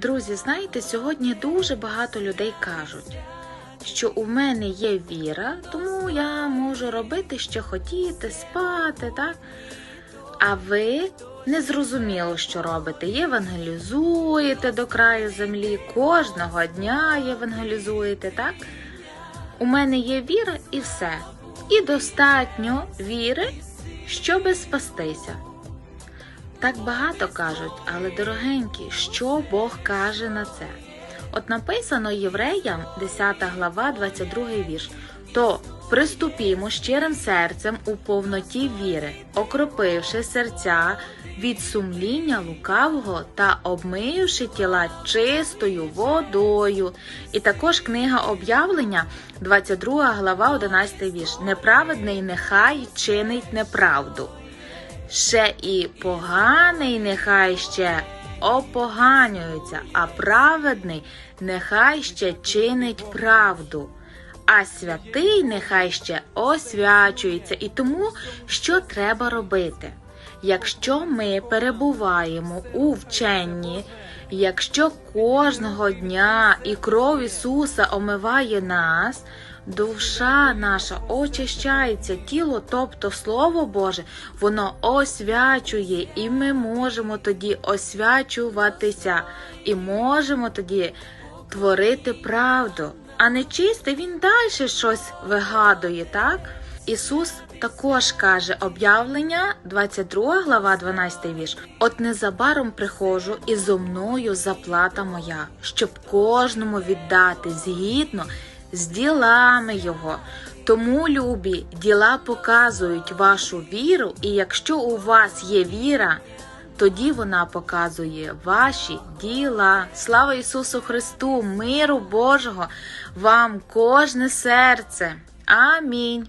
Друзі, знаєте, сьогодні дуже багато людей кажуть, що у мене є віра, тому я можу робити, що хотіти, спати, так? А ви не зрозуміло, що робите. Євангелізуєте до краю землі, кожного дня євангелізуєте, так? У мене є віра і все. І достатньо віри, щоби спастися. Так багато кажуть, але дорогенькі, що Бог каже на це? От написано євреям, 10 глава, 22 вірш. То приступімо щирим серцем у повноті віри, окропивши серця від сумління лукавого та обмиюши тіла чистою водою. І також книга об'явлення, 22 глава, 11 вірш. Неправедний нехай чинить неправду. Ще і поганий нехай ще опоганюється, а праведний нехай ще чинить правду, а святий нехай ще освячується. І тому що треба робити? Якщо ми перебуваємо у вченні, якщо кожного дня і кров Ісуса омиває нас, душа наша очищається, тіло, тобто Слово Боже, воно освячує, і ми можемо тоді освячуватися, і можемо тоді творити правду. А нечистий він далі щось вигадує, так? Ісус також каже об'явлення, 22 глава, 12 вірш. От незабаром приходжу, і зо мною заплата моя, щоб кожному віддати згідно з ділами його. Тому, любі, діла показують вашу віру, і якщо у вас є віра, тоді вона показує ваші діла. Слава Ісусу Христу, миру Божого, вам кожне серце. Амінь.